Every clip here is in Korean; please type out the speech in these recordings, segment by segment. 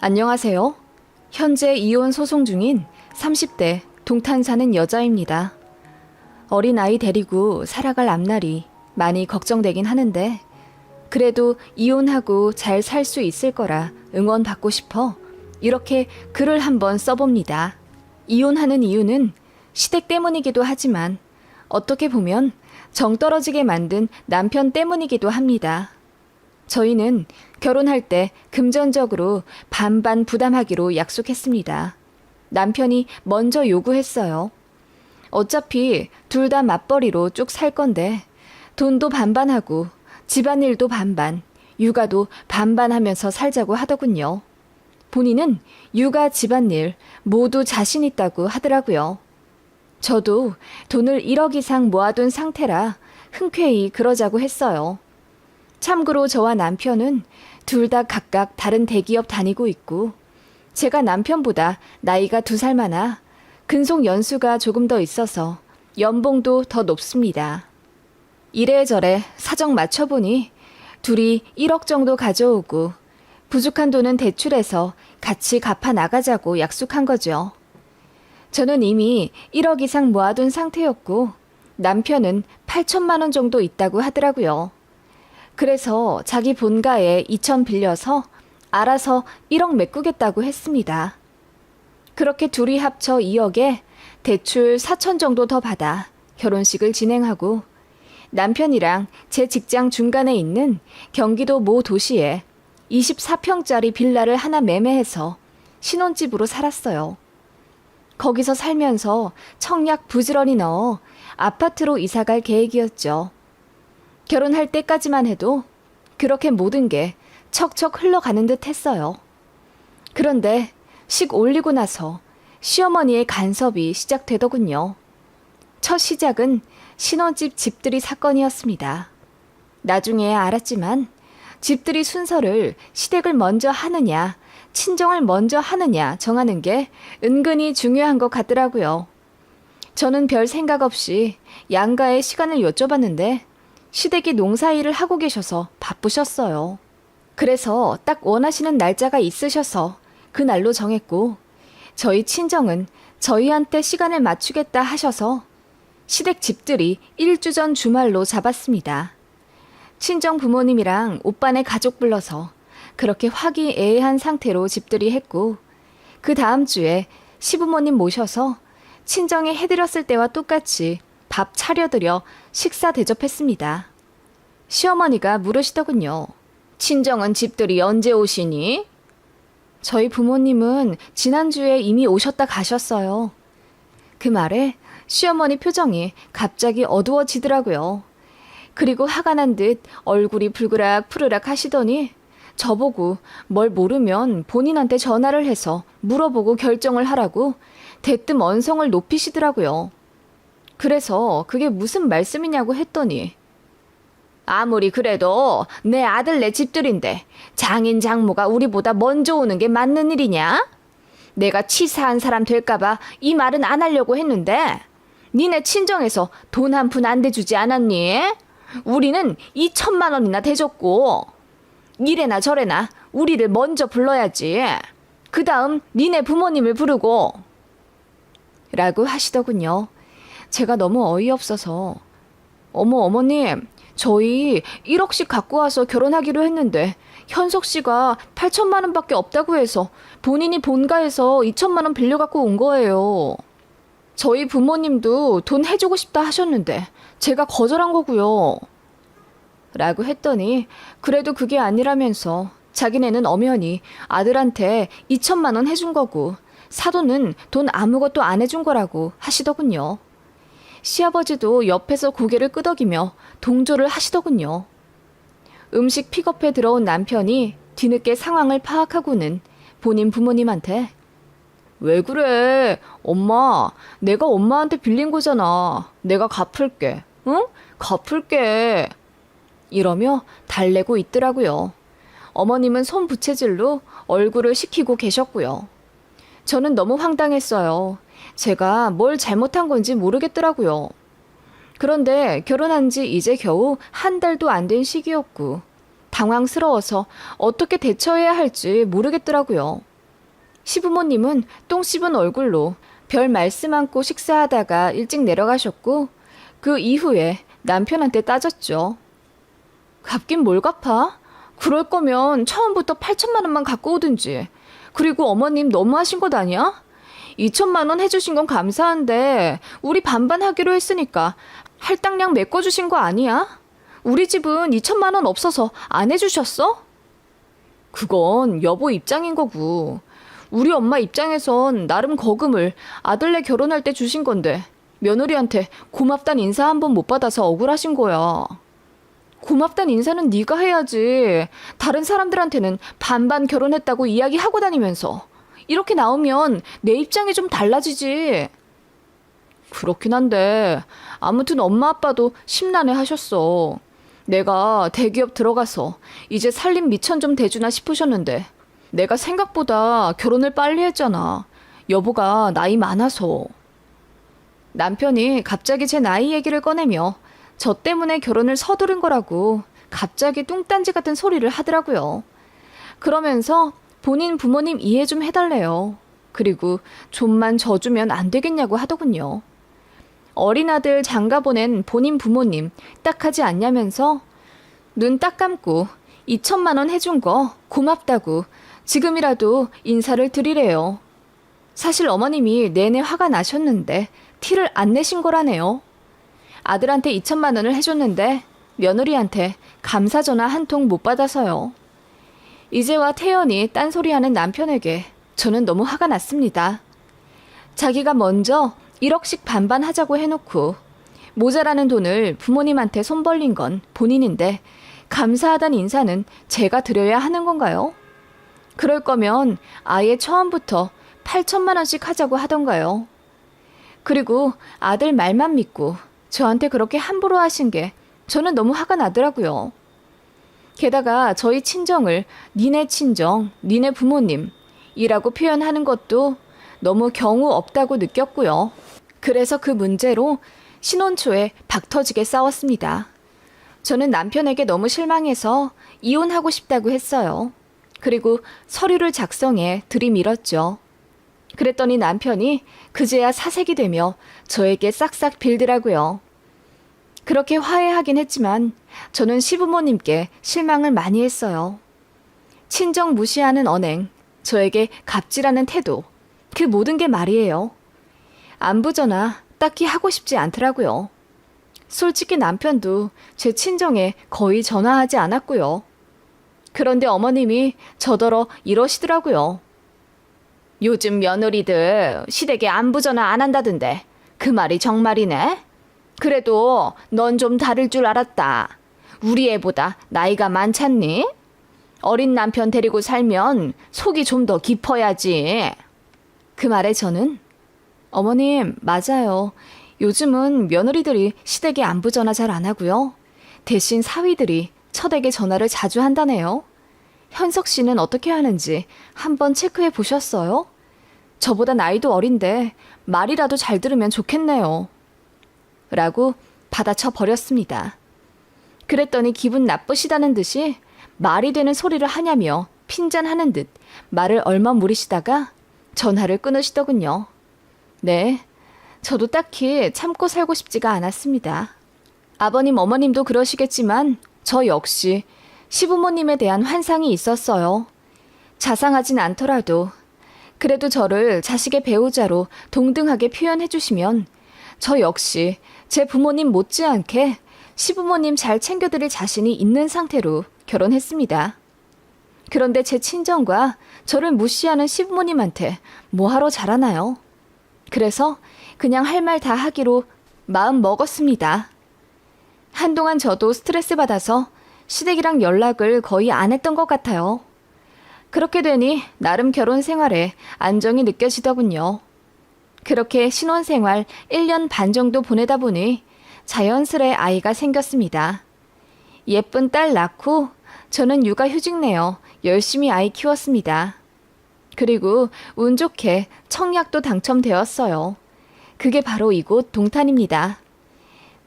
안녕하세요. 현재 이혼 소송 중인 30대 동탄 사는 여자입니다. 어린 아이 데리고 살아갈 앞날이 많이 걱정되긴 하는데 그래도 이혼하고 잘 살 수 있을 거라 응원받고 싶어 이렇게 글을 한번 써봅니다. 이혼하는 이유는 시댁 때문이기도 하지만 어떻게 보면 정 떨어지게 만든 남편 때문이기도 합니다. 저희는 결혼할 때 금전적으로 반반 부담하기로 약속했습니다. 남편이 먼저 요구했어요. 어차피 둘 다 맞벌이로 쭉 살 건데 돈도 반반하고 집안일도 반반, 육아도 반반 하면서 살자고 하더군요. 본인은 육아 집안일 모두 자신 있다고 하더라고요. 저도 돈을 1억 이상 모아둔 상태라 흔쾌히 그러자고 했어요. 참고로 저와 남편은 둘 다 각각 다른 대기업 다니고 있고, 제가 남편보다 나이가 두 살 많아 근속 연수가 조금 더 있어서 연봉도 더 높습니다. 이래저래 사정 맞춰보니 둘이 1억 정도 가져오고 부족한 돈은 대출해서 같이 갚아 나가자고 약속한 거죠. 저는 이미 1억 이상 모아둔 상태였고 남편은 8천만 원 정도 있다고 하더라고요. 그래서 자기 본가에 2천 빌려서 알아서 1억 메꾸겠다고 했습니다. 그렇게 둘이 합쳐 2억에 대출 4천 정도 더 받아 결혼식을 진행하고 남편이랑 제 직장 중간에 있는 경기도 모 도시에 24평짜리 빌라를 하나 매매해서 신혼집으로 살았어요. 거기서 살면서 청약 부지런히 넣어 아파트로 이사갈 계획이었죠. 결혼할 때까지만 해도 그렇게 모든 게 척척 흘러가는 듯 했어요. 그런데 식 올리고 나서 시어머니의 간섭이 시작되더군요. 첫 시작은 신혼집 집들이 사건이었습니다. 나중에 알았지만 집들이 순서를 시댁을 먼저 하느냐, 친정을 먼저 하느냐 정하는 게 은근히 중요한 것 같더라고요. 저는 별 생각 없이 양가의 시간을 여쭤봤는데 시댁이 농사일을 하고 계셔서 바쁘셨어요. 그래서 딱 원하시는 날짜가 있으셔서 그 날로 정했고 저희 친정은 저희한테 시간을 맞추겠다 하셔서 시댁 집들이 일주 전 주말로 잡았습니다. 친정 부모님이랑 오빠네 가족 불러서 그렇게 화기애애한 상태로 집들이 했고 그 다음 주에 시부모님 모셔서 친정에 해드렸을 때와 똑같이 밥 차려드려 식사 대접했습니다. 시어머니가 물으시더군요. 친정은 집들이 언제 오시니? 저희 부모님은 지난주에 이미 오셨다 가셨어요. 그 말에 시어머니 표정이 갑자기 어두워지더라고요. 그리고 화가 난 듯 얼굴이 불그락 푸르락 하시더니 저보고 뭘 모르면 본인한테 전화를 해서 물어보고 결정을 하라고 대뜸 언성을 높이시더라고요. 그래서 그게 무슨 말씀이냐고 했더니 아무리 그래도 내 아들 내 집들인데 장인 장모가 우리보다 먼저 오는 게 맞는 일이냐? 내가 치사한 사람 될까봐 이 말은 안 하려고 했는데 니네 친정에서 돈 한 푼 안 대주지 않았니? 우리는 2천만 원이나 대줬고 이래나 저래나 우리를 먼저 불러야지. 그 다음 니네 부모님을 부르고 라고 하시더군요. 제가 너무 어이없어서 어머 어머님 저희 1억씩 갖고 와서 결혼하기로 했는데 현석 씨가 8천만 원밖에 없다고 해서 본인이 본가에서 2천만 원 빌려 갖고 온 거예요. 저희 부모님도 돈 해주고 싶다 하셨는데 제가 거절한 거고요. 라고 했더니 그래도 그게 아니라면서 자기네는 엄연히 아들한테 2천만 원 해준 거고 사돈은 돈 아무것도 안 해준 거라고 하시더군요. 시아버지도 옆에서 고개를 끄덕이며 동조를 하시더군요. 음식 픽업해 들어온 남편이 뒤늦게 상황을 파악하고는 본인 부모님한테 왜 그래? 엄마, 내가 엄마한테 빌린 거잖아. 내가 갚을게. 응? 갚을게. 이러며 달래고 있더라고요. 어머님은 손 부채질로 얼굴을 식히고 계셨고요. 저는 너무 황당했어요. 제가 뭘 잘못한 건지 모르겠더라고요. 그런데 결혼한 지 이제 겨우 한 달도 안 된 시기였고, 당황스러워서 어떻게 대처해야 할지 모르겠더라고요. 시부모님은 똥 씹은 얼굴로 별 말씀 않고 식사하다가 일찍 내려가셨고 그 이후에 남편한테 따졌죠. 갚긴 뭘 갚아? 그럴 거면 처음부터 8천만 원만 갖고 오든지. 그리고 어머님 너무하신 것 아니야? 2천만 원 해주신 건 감사한데 우리 반반 하기로 했으니까 할당량 메꿔주신 거 아니야? 우리 집은 2천만 원 없어서 안 해주셨어? 그건 여보 입장인 거고 우리 엄마 입장에선 나름 거금을 아들네 결혼할 때 주신 건데 며느리한테 고맙단 인사 한 번 못 받아서 억울하신 거야. 고맙단 인사는 네가 해야지. 다른 사람들한테는 반반 결혼했다고 이야기하고 다니면서 이렇게 나오면 내 입장이 좀 달라지지. 그렇긴 한데 아무튼 엄마 아빠도 심란해 하셨어. 내가 대기업 들어가서 이제 살림 미천 좀 대주나 싶으셨는데 내가 생각보다 결혼을 빨리 했잖아. 여보가 나이 많아서. 남편이 갑자기 제 나이 얘기를 꺼내며 저 때문에 결혼을 서두른 거라고 갑자기 뚱딴지 같은 소리를 하더라고요. 그러면서 본인 부모님 이해 좀 해달래요. 그리고 좀만 져주면 안 되겠냐고 하더군요. 어린 아들 장가 보낸 본인 부모님 딱하지 않냐면서 눈 딱 감고 2천만 원 해준 거 고맙다고 지금이라도 인사를 드리래요. 사실 어머님이 내내 화가 나셨는데 티를 안 내신 거라네요. 아들한테 2천만 원을 해줬는데 며느리한테 감사 전화 한 통 못 받아서요. 이제와 태연이 딴소리하는 남편에게 저는 너무 화가 났습니다. 자기가 먼저 1억씩 반반 하자고 해놓고 모자라는 돈을 부모님한테 손 벌린 건 본인인데 감사하단 인사는 제가 드려야 하는 건가요? 그럴 거면 아예 처음부터 8천만 원씩 하자고 하던가요. 그리고 아들 말만 믿고 저한테 그렇게 함부로 하신 게 저는 너무 화가 나더라고요. 게다가 저희 친정을 니네 친정, 니네 부모님이라고 표현하는 것도 너무 경우 없다고 느꼈고요. 그래서 그 문제로 신혼 초에 박 터지게 싸웠습니다. 저는 남편에게 너무 실망해서 이혼하고 싶다고 했어요. 그리고 서류를 작성해 들이밀었죠. 그랬더니 남편이 그제야 사색이 되며 저에게 싹싹 빌더라고요. 그렇게 화해하긴 했지만 저는 시부모님께 실망을 많이 했어요. 친정 무시하는 언행, 저에게 갑질하는 태도, 그 모든 게 말이에요. 안부 전화 딱히 하고 싶지 않더라고요. 솔직히 남편도 제 친정에 거의 전화하지 않았고요. 그런데 어머님이 저더러 이러시더라고요. 요즘 며느리들 시댁에 안부 전화 안 한다던데 그 말이 정말이네? 그래도 넌 좀 다를 줄 알았다. 우리 애보다 나이가 많잖니? 어린 남편 데리고 살면 속이 좀 더 깊어야지. 그 말에 저는 어머님, 맞아요. 요즘은 며느리들이 시댁에 안부 전화 잘 안 하고요. 대신 사위들이 처댁에 전화를 자주 한다네요. 현석 씨는 어떻게 하는지 한번 체크해 보셨어요? 저보다 나이도 어린데 말이라도 잘 들으면 좋겠네요. 라고 받아쳐 버렸습니다. 그랬더니 기분 나쁘시다는 듯이 말이 되는 소리를 하냐며 핀잔하는 듯 말을 얼마 무리시다가 전화를 끊으시더군요. 네, 저도 딱히 참고 살고 싶지가 않았습니다. 아버님, 어머님도 그러시겠지만 저 역시 시부모님에 대한 환상이 있었어요. 자상하진 않더라도 그래도 저를 자식의 배우자로 동등하게 표현해 주시면 저 역시 제 부모님 못지않게 시부모님 잘 챙겨드릴 자신이 있는 상태로 결혼했습니다. 그런데 제 친정과 저를 무시하는 시부모님한테 뭐하러 잘하나요? 그래서 그냥 할 말 다 하기로 마음 먹었습니다. 한동안 저도 스트레스 받아서 시댁이랑 연락을 거의 안 했던 것 같아요. 그렇게 되니 나름 결혼 생활에 안정이 느껴지더군요. 그렇게 신혼 생활 1년 반 정도 보내다 보니 자연스레 아이가 생겼습니다. 예쁜 딸 낳고 저는 육아 휴직 내어 열심히 아이 키웠습니다. 그리고 운 좋게 청약도 당첨되었어요. 그게 바로 이곳 동탄입니다.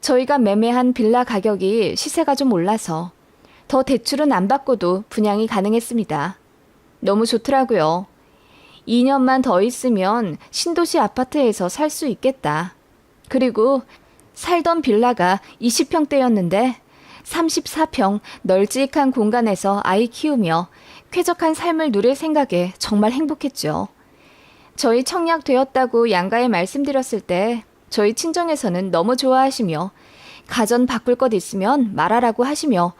저희가 매매한 빌라 가격이 시세가 좀 올라서 더 대출은 안 받고도 분양이 가능했습니다. 너무 좋더라고요. 2년만 더 있으면 신도시 아파트에서 살 수 있겠다. 그리고 살던 빌라가 20평대였는데 34평 널찍한 공간에서 아이 키우며 쾌적한 삶을 누릴 생각에 정말 행복했죠. 저희 청약 되었다고 양가에 말씀드렸을 때 저희 친정에서는 너무 좋아하시며 가전 바꿀 것 있으면 말하라고 하시며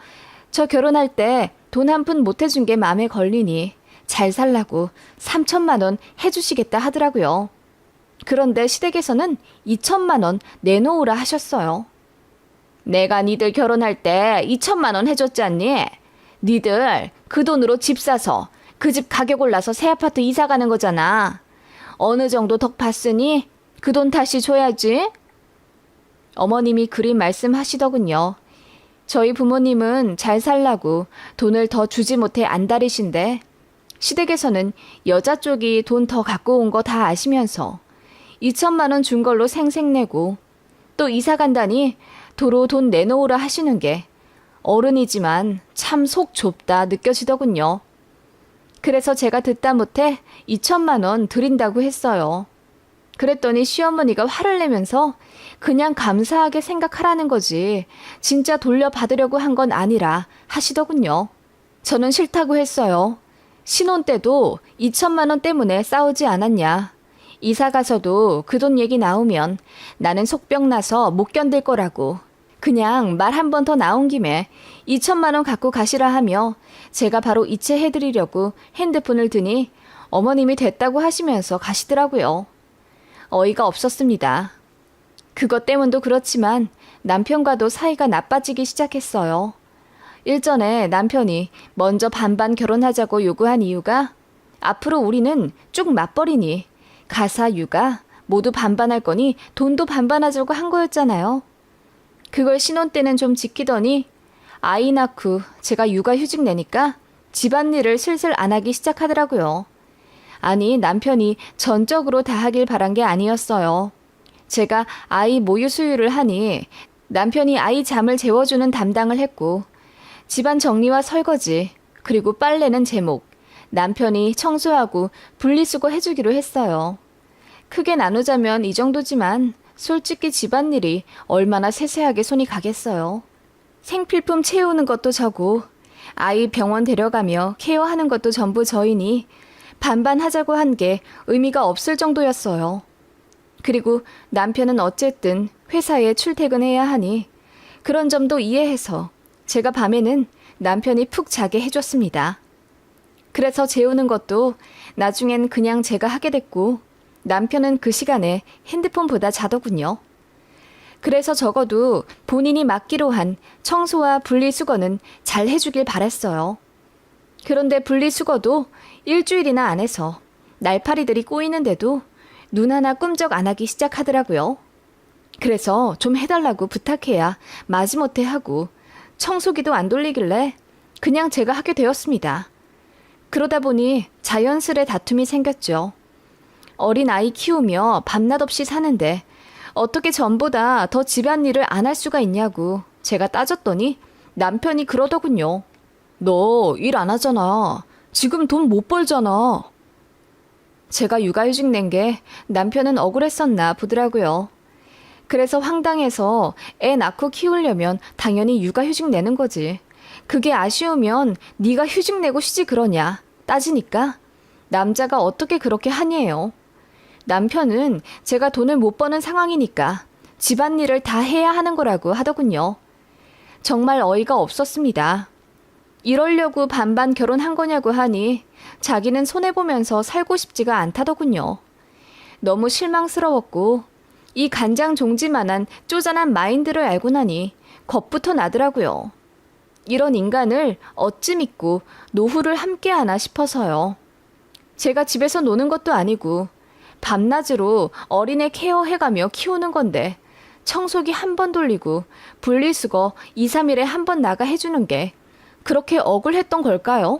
저 결혼할 때 돈 한 푼 못 해준 게 마음에 걸리니 잘 살라고 3천만 원 해주시겠다 하더라고요. 그런데 시댁에서는 2천만 원 내놓으라 하셨어요. 내가 니들 결혼할 때 2천만 원 해줬지 않니? 니들 그 돈으로 집 사서 그 집 가격 올라서 새 아파트 이사 가는 거잖아. 어느 정도 덕 봤으니 그 돈 다시 줘야지. 어머님이 그리 말씀하시더군요. 저희 부모님은 잘 살라고 돈을 더 주지 못해 안달이신데 시댁에서는 여자 쪽이 돈 더 갖고 온 거 다 아시면서 2천만 원 준 걸로 생색내고 또 이사 간다니 도로 돈 내놓으라 하시는 게 어른이지만 참 속 좁다 느껴지더군요. 그래서 제가 듣다 못해 2천만 원 드린다고 했어요. 그랬더니 시어머니가 화를 내면서 그냥 감사하게 생각하라는 거지 진짜 돌려받으려고 한 건 아니라 하시더군요. 저는 싫다고 했어요. 신혼 때도 2천만 원 때문에 싸우지 않았냐. 이사 가서도 그 돈 얘기 나오면 나는 속병 나서 못 견딜 거라고. 그냥 말 한 번 더 나온 김에 2천만 원 갖고 가시라 하며 제가 바로 이체해 드리려고 핸드폰을 드니 어머님이 됐다고 하시면서 가시더라고요. 어이가 없었습니다. 그것 때문도 그렇지만 남편과도 사이가 나빠지기 시작했어요. 일전에 남편이 먼저 반반 결혼하자고 요구한 이유가 앞으로 우리는 쭉 맞벌이니 가사 육아 모두 반반할 거니 돈도 반반하자고 한 거였잖아요. 그걸 신혼 때는 좀 지키더니 아이 낳고 제가 육아 휴직 내니까 집안일을 슬슬 안 하기 시작하더라고요. 아니, 남편이 전적으로 다 하길 바란 게 아니었어요. 제가 아이 모유 수유를 하니 남편이 아이 잠을 재워주는 담당을 했고, 집안 정리와 설거지, 그리고 빨래는 제목, 남편이 청소하고 분리수거 해주기로 했어요. 크게 나누자면 이 정도지만 솔직히 집안일이 얼마나 세세하게 손이 가겠어요. 생필품 채우는 것도 저고 아이 병원 데려가며 케어하는 것도 전부 저이니 반반 하자고 한 게 의미가 없을 정도였어요. 그리고 남편은 어쨌든 회사에 출퇴근해야 하니 그런 점도 이해해서 제가 밤에는 남편이 푹 자게 해줬습니다. 그래서 재우는 것도 나중엔 그냥 제가 하게 됐고 남편은 그 시간에 핸드폰보다 자더군요. 그래서 적어도 본인이 맡기로 한 청소와 분리수거는 잘 해주길 바랬어요. 그런데 분리수거도 일주일이나 안 해서 날파리들이 꼬이는데도 눈 하나 꿈쩍 안 하기 시작하더라고요. 그래서 좀 해달라고 부탁해야 마지못해 하고 청소기도 안 돌리길래 그냥 제가 하게 되었습니다. 그러다 보니 자연스레 다툼이 생겼죠. 어린 아이 키우며 밤낮 없이 사는데 어떻게 전보다 더 집안일을 안 할 수가 있냐고 제가 따졌더니 남편이 그러더군요. 너 일 안 하잖아. 지금 돈 못 벌잖아. 제가 육아휴직 낸 게 남편은 억울했었나 보더라고요. 그래서 황당해서 애 낳고 키우려면 당연히 육아휴직 내는 거지. 그게 아쉬우면 네가 휴직 내고 쉬지 그러냐 따지니까 남자가 어떻게 그렇게 하니에요. 남편은 제가 돈을 못 버는 상황이니까 집안일을 다 해야 하는 거라고 하더군요. 정말 어이가 없었습니다. 이러려고 반반 결혼한 거냐고 하니 자기는 손해보면서 살고 싶지가 않다더군요. 너무 실망스러웠고 이 간장 종지만한 쪼잔한 마인드를 알고 나니 겁부터 나더라고요. 이런 인간을 어찌 믿고 노후를 함께 하나 싶어서요. 제가 집에서 노는 것도 아니고 밤낮으로 어린애 케어해가며 키우는 건데 청소기 한 번 돌리고 분리수거 2, 3일에 한 번 나가 해주는 게 그렇게 억울했던 걸까요?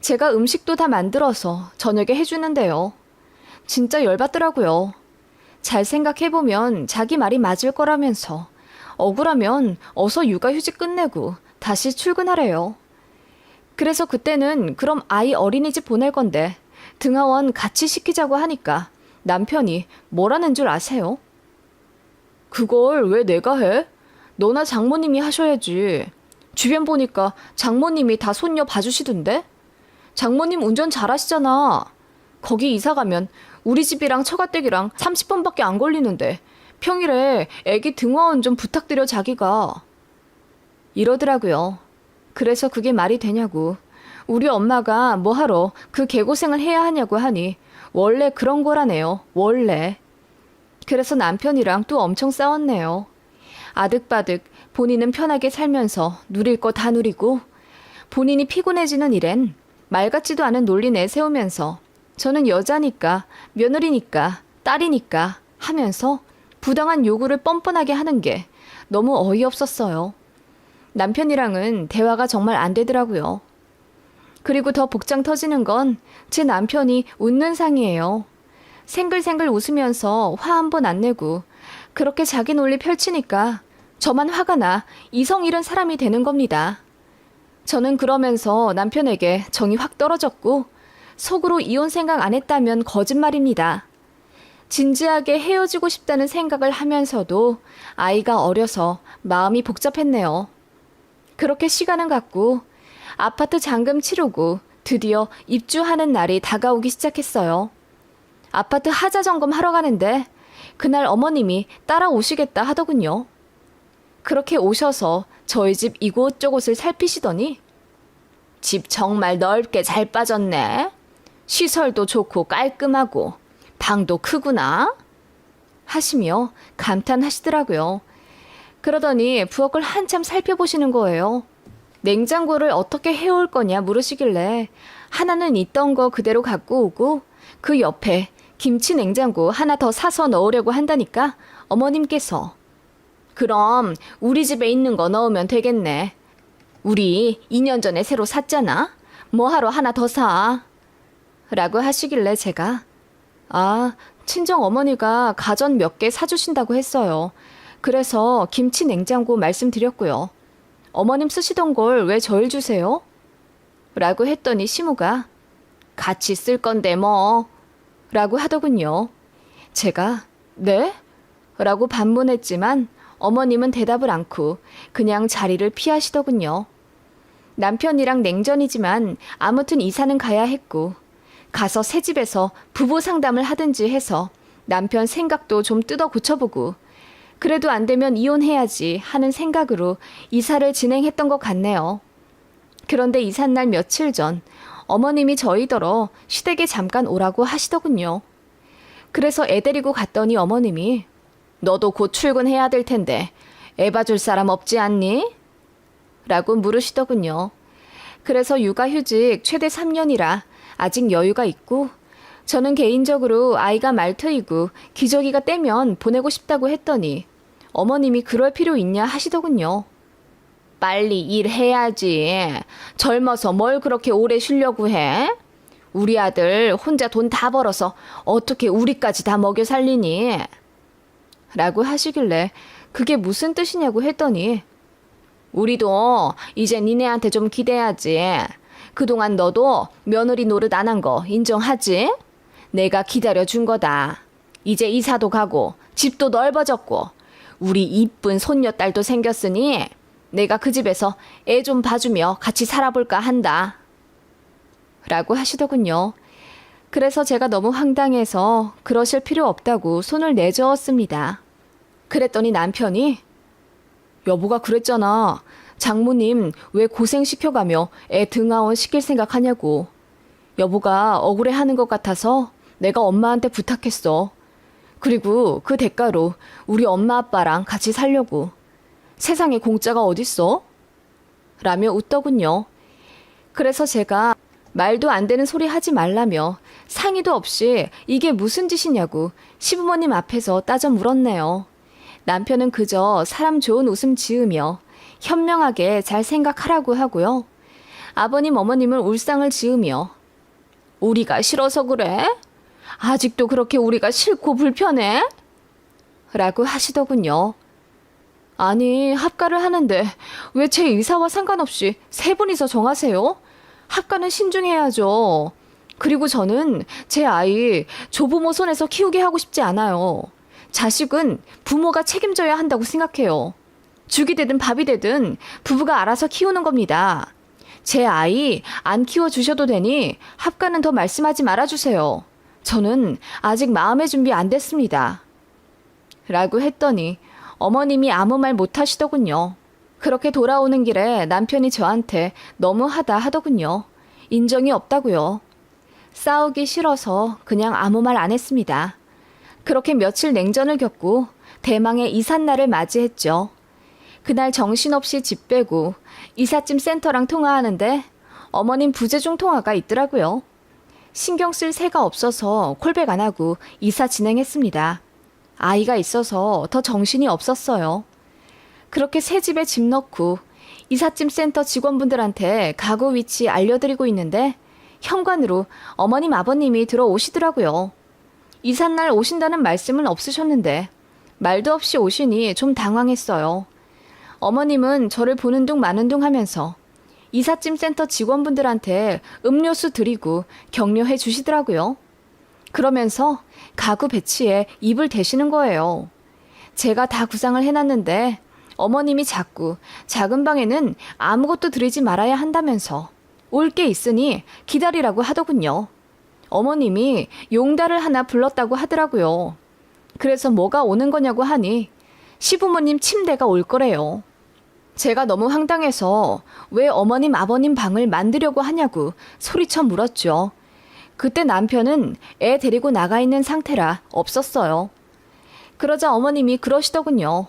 제가 음식도 다 만들어서 저녁에 해주는데요. 진짜 열받더라고요. 잘 생각해보면 자기 말이 맞을 거라면서 억울하면 어서 육아휴직 끝내고 다시 출근하래요. 그래서 그때는 그럼 아이 어린이집 보낼 건데 등하원 같이 시키자고 하니까 남편이 뭐라는 줄 아세요? 그걸 왜 내가 해? 너나 장모님이 하셔야지. 주변 보니까 장모님이 다 손녀 봐주시던데? 장모님 운전 잘하시잖아. 거기 이사 가면 우리 집이랑 처가댁이랑 30분밖에 안 걸리는데 평일에 애기 등하원 좀 부탁드려 자기가. 이러더라고요. 그래서 그게 말이 되냐고. 우리 엄마가 뭐 하러 그 개고생을 해야 하냐고 하니 원래 그런 거라네요. 원래. 그래서 남편이랑 또 엄청 싸웠네요. 아득바득 본인은 편하게 살면서 누릴 거 다 누리고 본인이 피곤해지는 일엔 말 같지도 않은 논리 내세우면서 저는 여자니까 며느리니까 딸이니까 하면서 부당한 요구를 뻔뻔하게 하는 게 너무 어이없었어요. 남편이랑은 대화가 정말 안 되더라고요. 그리고 더 복장 터지는 건 제 남편이 웃는 상이에요. 생글생글 웃으면서 화 한 번 안 내고 그렇게 자기 논리 펼치니까 저만 화가 나 이성 잃은 사람이 되는 겁니다. 저는 그러면서 남편에게 정이 확 떨어졌고 속으로 이혼 생각 안 했다면 거짓말입니다. 진지하게 헤어지고 싶다는 생각을 하면서도 아이가 어려서 마음이 복잡했네요. 그렇게 시간은 갔고 아파트 잔금 치르고 드디어 입주하는 날이 다가오기 시작했어요. 아파트 하자 점검 하러 가는데 그날 어머님이 따라오시겠다 하더군요. 그렇게 오셔서 저희 집 이곳저곳을 살피시더니 집 정말 넓게 잘 빠졌네. 시설도 좋고 깔끔하고 방도 크구나. 하시며 감탄하시더라고요. 그러더니 부엌을 한참 살펴보시는 거예요. 냉장고를 어떻게 해올 거냐 물으시길래 하나는 있던 거 그대로 갖고 오고 그 옆에 김치 냉장고 하나 더 사서 넣으려고 한다니까 어머님께서 그럼 우리 집에 있는 거 넣으면 되겠네. 우리 2년 전에 새로 샀잖아. 뭐하러 하나 더 사? 라고 하시길래 제가 아, 친정 어머니가 가전 몇 개 사주신다고 했어요. 그래서 김치 냉장고 말씀드렸고요. 어머님 쓰시던 걸 왜 저일 주세요? 라고 했더니 시무가 같이 쓸 건데 뭐. 라고 하더군요. 제가 네? 라고 반문했지만 어머님은 대답을 않고 그냥 자리를 피하시더군요. 남편이랑 냉전이지만 아무튼 이사는 가야 했고 가서 새 집에서 부부 상담을 하든지 해서 남편 생각도 좀 뜯어 고쳐보고 그래도 안 되면 이혼해야지 하는 생각으로 이사를 진행했던 것 같네요. 그런데 이삿날 며칠 전 어머님이 저희더러 시댁에 잠깐 오라고 하시더군요. 그래서 애 데리고 갔더니 어머님이 너도 곧 출근해야 될 텐데 애 봐줄 사람 없지 않니? 라고 물으시더군요. 그래서 육아휴직 최대 3년이라 아직 여유가 있고 저는 개인적으로 아이가 말트이고 기저귀가 떼면 보내고 싶다고 했더니 어머님이 그럴 필요 있냐 하시더군요. 빨리 일해야지. 젊어서 뭘 그렇게 오래 쉬려고 해? 우리 아들 혼자 돈 다 벌어서 어떻게 우리까지 다 먹여 살리니? 라고 하시길래 그게 무슨 뜻이냐고 했더니 우리도 이제 니네한테 좀 기대야지. 그동안 너도 며느리 노릇 안 한 거 인정하지? 내가 기다려 준 거다. 이제 이사도 가고 집도 넓어졌고 우리 이쁜 손녀딸도 생겼으니 내가 그 집에서 애 좀 봐주며 같이 살아볼까 한다. 라고 하시더군요. 그래서 제가 너무 황당해서 그러실 필요 없다고 손을 내저었습니다. 그랬더니 남편이 여보가 그랬잖아. 장모님 왜 고생시켜가며 애 등하원 시킬 생각하냐고. 여보가 억울해 하는 것 같아서 내가 엄마한테 부탁했어. 그리고 그 대가로 우리 엄마 아빠랑 같이 살려고. 세상에 공짜가 어딨어? 라며 웃더군요. 그래서 제가 말도 안 되는 소리 하지 말라며 상의도 없이 이게 무슨 짓이냐고 시부모님 앞에서 따져 물었네요. 남편은 그저 사람 좋은 웃음 지으며 현명하게 잘 생각하라고 하고요. 아버님 어머님은 울상을 지으며 우리가 싫어서 그래? 아직도 그렇게 우리가 싫고 불편해? 라고 하시더군요. 아니, 합가를 하는데 왜 제 의사와 상관없이 세 분이서 정하세요? 합가는 신중해야죠. 그리고 저는 제 아이 조부모 손에서 키우게 하고 싶지 않아요. 자식은 부모가 책임져야 한다고 생각해요. 죽이 되든 밥이 되든 부부가 알아서 키우는 겁니다. 제 아이 안 키워주셔도 되니 합가는 더 말씀하지 말아주세요. 저는 아직 마음의 준비 안 됐습니다. 라고 했더니 어머님이 아무 말 못 하시더군요. 그렇게 돌아오는 길에 남편이 저한테 너무하다 하더군요. 인정이 없다고요. 싸우기 싫어서 그냥 아무 말 안 했습니다. 그렇게 며칠 냉전을 겪고 대망의 이삿날을 맞이했죠. 그날 정신없이 집 빼고 이삿짐 센터랑 통화하는데 어머님 부재중 통화가 있더라고요. 신경 쓸 새가 없어서 콜백 안 하고 이사 진행했습니다. 아이가 있어서 더 정신이 없었어요. 그렇게 새 집에 집 넣고 이삿짐 센터 직원분들한테 가구 위치 알려드리고 있는데 현관으로 어머님 아버님이 들어오시더라고요. 이삿날 오신다는 말씀은 없으셨는데 말도 없이 오시니 좀 당황했어요. 어머님은 저를 보는 둥 마는 둥 하면서 이삿짐 센터 직원분들한테 음료수 드리고 격려해 주시더라고요. 그러면서 가구 배치에 입을 대시는 거예요. 제가 다 구상을 해놨는데 어머님이 자꾸 작은 방에는 아무것도 드리지 말아야 한다면서 올 게 있으니 기다리라고 하더군요. 어머님이 용달을 하나 불렀다고 하더라고요. 그래서 뭐가 오는 거냐고 하니 시부모님 침대가 올 거래요. 제가 너무 황당해서 왜 어머님 아버님 방을 만들려고 하냐고 소리쳐 물었죠. 그때 남편은 애 데리고 나가 있는 상태라 없었어요. 그러자 어머님이 그러시더군요.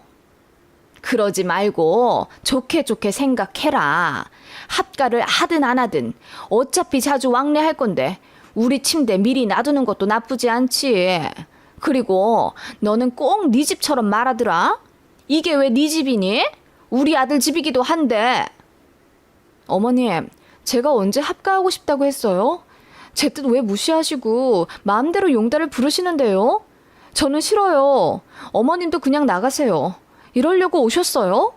그러지 말고 좋게 좋게 생각해라. 합가를 하든 안 하든 어차피 자주 왕래할 건데 우리 침대 미리 놔두는 것도 나쁘지 않지. 그리고 너는 꼭 네 집처럼 말하더라. 이게 왜 네 집이니? 우리 아들 집이기도 한데. 어머님, 제가 언제 합가하고 싶다고 했어요? 제 뜻 왜 무시하시고 마음대로 용달을 부르시는데요? 저는 싫어요. 어머님도 그냥 나가세요. 이러려고 오셨어요?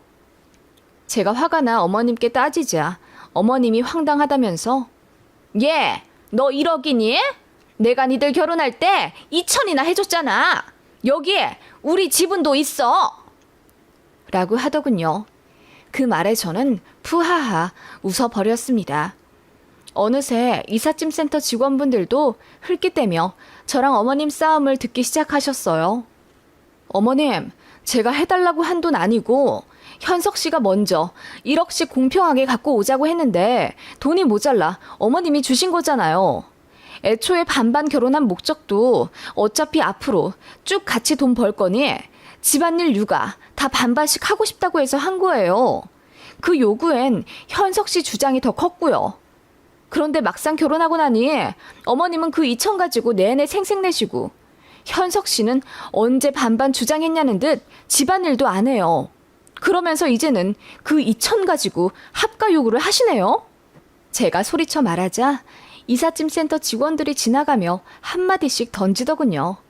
제가 화가 나 어머님께 따지자 어머님이 황당하다면서 예, 너 1억이니? 내가 니들 결혼할 때 2천이나 해줬잖아. 여기에 우리 지분도 있어. 라고 하더군요. 그 말에 저는 푸하하 웃어버렸습니다. 어느새 이삿짐 센터 직원분들도 흘끼대며 저랑 어머님 싸움을 듣기 시작하셨어요. 어머님, 제가 해달라고 한 돈 아니고 현석 씨가 먼저 1억씩 공평하게 갖고 오자고 했는데 돈이 모자라 어머님이 주신 거잖아요. 애초에 반반 결혼한 목적도 어차피 앞으로 쭉 같이 돈 벌 거니 집안일 육아 다 반반씩 하고 싶다고 해서 한 거예요. 그 요구엔 현석 씨 주장이 더 컸고요. 그런데 막상 결혼하고 나니 어머님은 그 2천 가지고 내내 생색내시고 현석 씨는 언제 반반 주장했냐는 듯 집안일도 안 해요. 그러면서 이제는 그 2천 가지고 합가 요구를 하시네요. 제가 소리쳐 말하자 이삿짐 센터 직원들이 지나가며 한마디씩 던지더군요.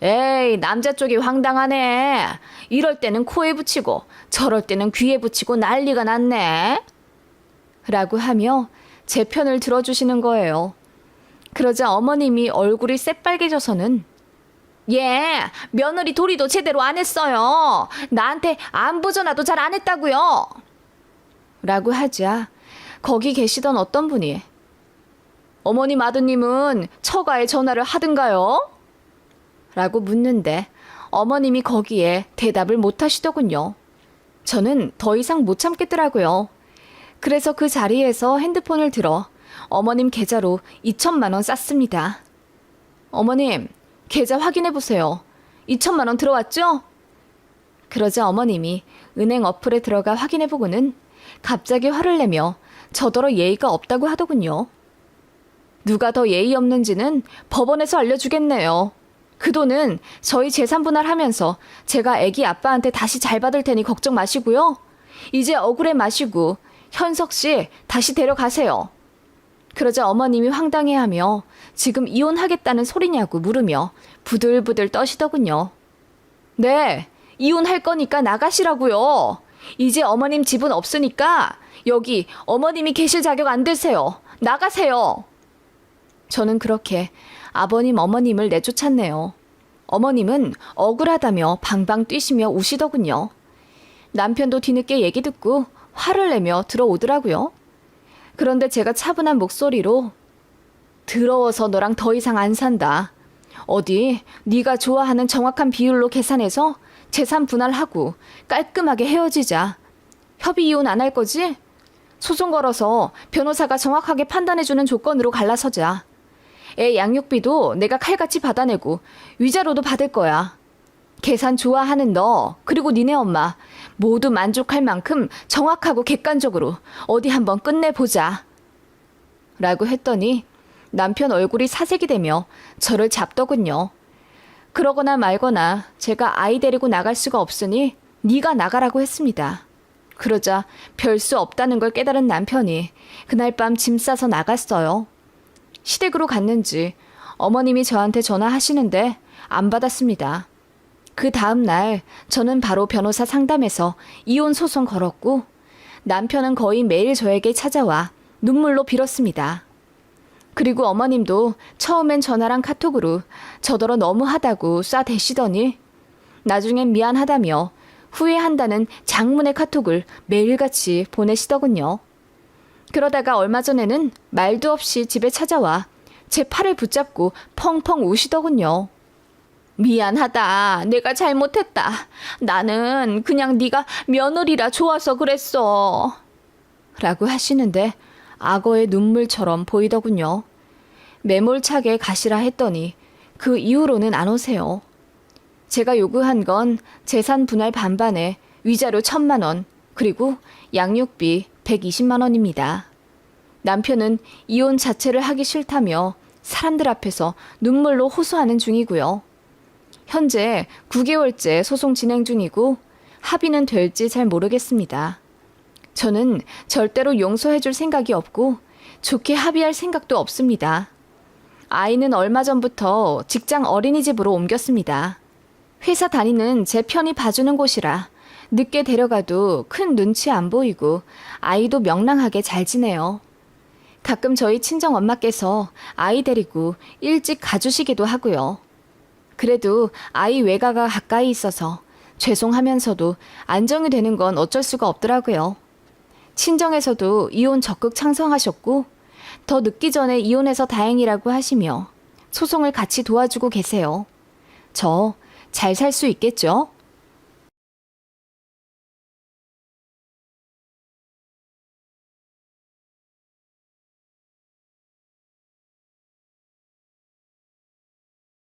에이, 남자 쪽이 황당하네. 이럴 때는 코에 붙이고, 저럴 때는 귀에 붙이고 난리가 났네. 라고 하며 제 편을 들어주시는 거예요. 그러자 어머님이 얼굴이 새빨개져서는 예, 며느리 도리도 제대로 안 했어요. 나한테 안부 전화도 잘 안 했다고요. 라고 하자 거기 계시던 어떤 분이 어머님 아드님은 처가에 전화를 하든가요? 라고 묻는데 어머님이 거기에 대답을 못 하시더군요. 저는 더 이상 못 참겠더라고요. 그래서 그 자리에서 핸드폰을 들어 어머님 계좌로 2천만 원 쌌습니다. 어머님, 계좌 확인해 보세요. 2천만 원 들어왔죠? 그러자 어머님이 은행 어플에 들어가 확인해 보고는 갑자기 화를 내며 저더러 예의가 없다고 하더군요. 누가 더 예의 없는지는 법원에서 알려주겠네요. 그 돈은 저희 재산 분할하면서 제가 아기 아빠한테 다시 잘 받을 테니 걱정 마시고요. 이제 억울해 마시고 현석 씨 다시 데려가세요. 그러자 어머님이 황당해하며 지금 이혼하겠다는 소리냐고 물으며 부들부들 떠시더군요. 네, 이혼할 거니까 나가시라고요. 이제 어머님 집은 없으니까 여기 어머님이 계실 자격 안 되세요. 나가세요. 저는 그렇게 아버님 어머님을 내쫓았네요. 어머님은 억울하다며 방방 뛰시며 우시더군요. 남편도 뒤늦게 얘기 듣고 화를 내며 들어오더라고요. 그런데 제가 차분한 목소리로 더러워서 너랑 더 이상 안 산다. 어디 네가 좋아하는 정확한 비율로 계산해서 재산 분할하고 깔끔하게 헤어지자. 협의 이혼 안 할 거지? 소송 걸어서 변호사가 정확하게 판단해주는 조건으로 갈라서자. 애 양육비도 내가 칼같이 받아내고 위자료도 받을 거야. 계산 좋아하는 너 그리고 니네 엄마 모두 만족할 만큼 정확하고 객관적으로 어디 한번 끝내보자. 라고 했더니 남편 얼굴이 사색이 되며 저를 잡더군요. 그러거나 말거나 제가 아이 데리고 나갈 수가 없으니 네가 나가라고 했습니다. 그러자 별 수 없다는 걸 깨달은 남편이 그날 밤 짐 싸서 나갔어요. 시댁으로 갔는지 어머님이 저한테 전화하시는데 안 받았습니다. 그 다음 날 저는 바로 변호사 상담에서 이혼 소송 걸었고 남편은 거의 매일 저에게 찾아와 눈물로 빌었습니다. 그리고 어머님도 처음엔 전화랑 카톡으로 저더러 너무하다고 쏴대시더니 나중엔 미안하다며 후회한다는 장문의 카톡을 매일같이 보내시더군요. 그러다가 얼마 전에는 말도 없이 집에 찾아와 제 팔을 붙잡고 펑펑 우시더군요. 미안하다. 내가 잘못했다. 나는 그냥 네가 며느리라 좋아서 그랬어. 라고 하시는데 악어의 눈물처럼 보이더군요. 매몰차게 가시라 했더니 그 이후로는 안 오세요. 제가 요구한 건 재산 분할 반반에 위자료 천만 원, 그리고 양육비 120만 원입니다. 남편은 이혼 자체를 하기 싫다며 사람들 앞에서 눈물로 호소하는 중이고요. 현재 9개월째 소송 진행 중이고 합의는 될지 잘 모르겠습니다. 저는 절대로 용서해줄 생각이 없고 좋게 합의할 생각도 없습니다. 아이는 얼마 전부터 직장 어린이집으로 옮겼습니다. 회사 다니는 제 편히 봐주는 곳이라 늦게 데려가도 큰 눈치 안 보이고 아이도 명랑하게 잘 지내요. 가끔 저희 친정 엄마께서 아이 데리고 일찍 가주시기도 하고요. 그래도 아이 외가가 가까이 있어서 죄송하면서도 안정이 되는 건 어쩔 수가 없더라고요. 친정에서도 이혼 적극 찬성하셨고 더 늦기 전에 이혼해서 다행이라고 하시며 소송을 같이 도와주고 계세요. 저 잘 살 수 있겠죠?